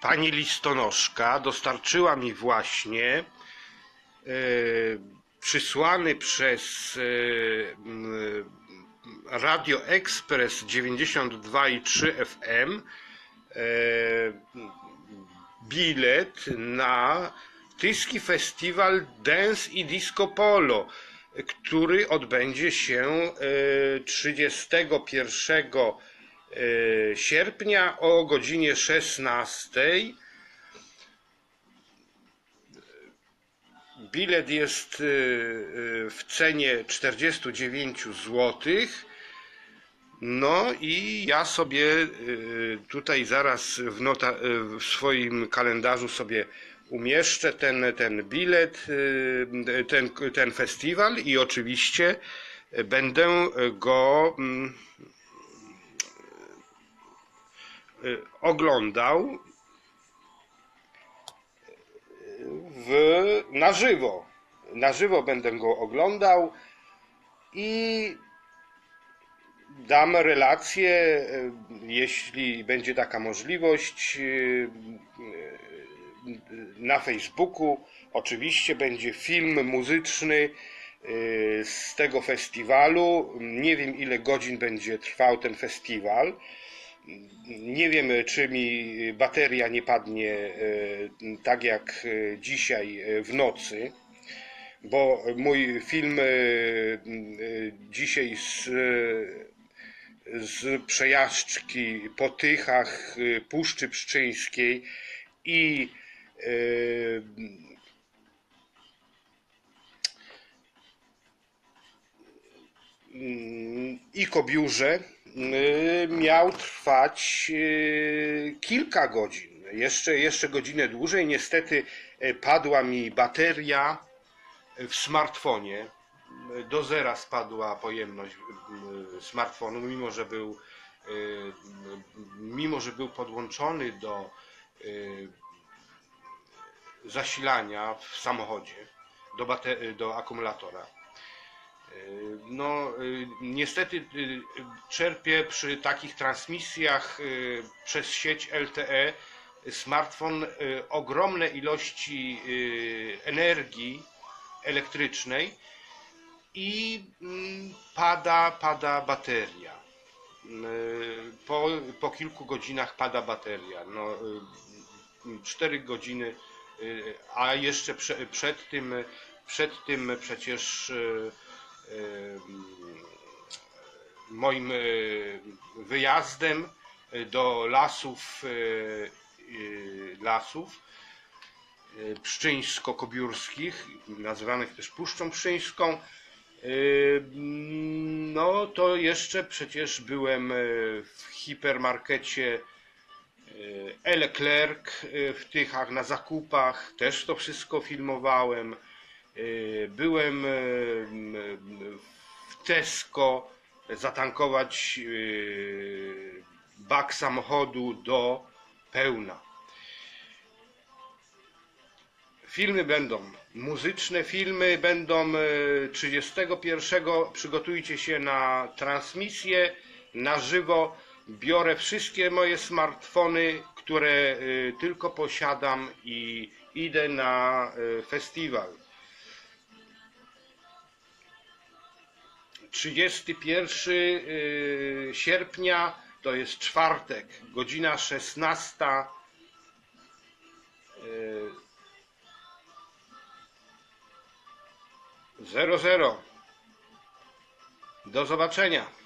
pani listonoszka dostarczyła mi właśnie e, przysłany przez e, Radio Express 92,3 FM e, bilet na Tyski Festiwal Dance i Disco Polo, który odbędzie się e, 31 e, sierpnia o godzinie 16. Bilet jest e, e, w cenie 49 zł. No i ja sobie y, tutaj zaraz w, nota, y, w swoim kalendarzu sobie umieszczę ten, ten bilet, y, ten, ten festiwal i oczywiście będę go mm, y, oglądał w, na żywo. Na żywo będę go oglądał i dam relację, e, jeśli będzie taka możliwość, na Facebooku. Oczywiście będzie film muzyczny z tego festiwalu. Nie wiem, ile godzin będzie trwał ten festiwal. Nie wiem, czy mi bateria nie padnie e, tak jak e, dzisiaj e, w nocy bo mój film dzisiaj z, z przejażdżki po Tychach Puszczy Pszczyńskiej i mm, i Kobiurze miał trwać y, kilka godzin. Jeszcze, jeszcze godzinę dłużej. Niestety e, padła mi bateria w smartfonie. Do zera spadła pojemność y, smartfonu, mimo że był, y, mimo że był podłączony do y, zasilania w samochodzie, do, do akumulatora. No, y, niestety y, czerpię przy takich transmisjach y, przez sieć LTE smartfon ogromne ilości energii elektrycznej i mm, pada, pada bateria. Po, po kilku godzinach pada bateria. No, 4 godziny, a jeszcze prze, przed tym, przed tym przecież moim wyjazdem do lasów, y, y, lasów y, pszczyńsko-kobiórskich, nazywanych też Puszczą Pszczyńską, no to jeszcze przecież byłem w hipermarkecie Eleclerc y, w Tychach na zakupach, też to wszystko filmowałem. Y, Byłem m, w Tesco zatankować y, bak samochodu do pełna. Filmy będą muzyczne, filmy będą e, 31. Przygotujcie się na transmisję na żywo. Biorę wszystkie moje smartfony, które e, tylko posiadam i idę na e, festiwal. 31 y, sierpnia to jest czwartek, godzina 16. y, 00. Do zobaczenia.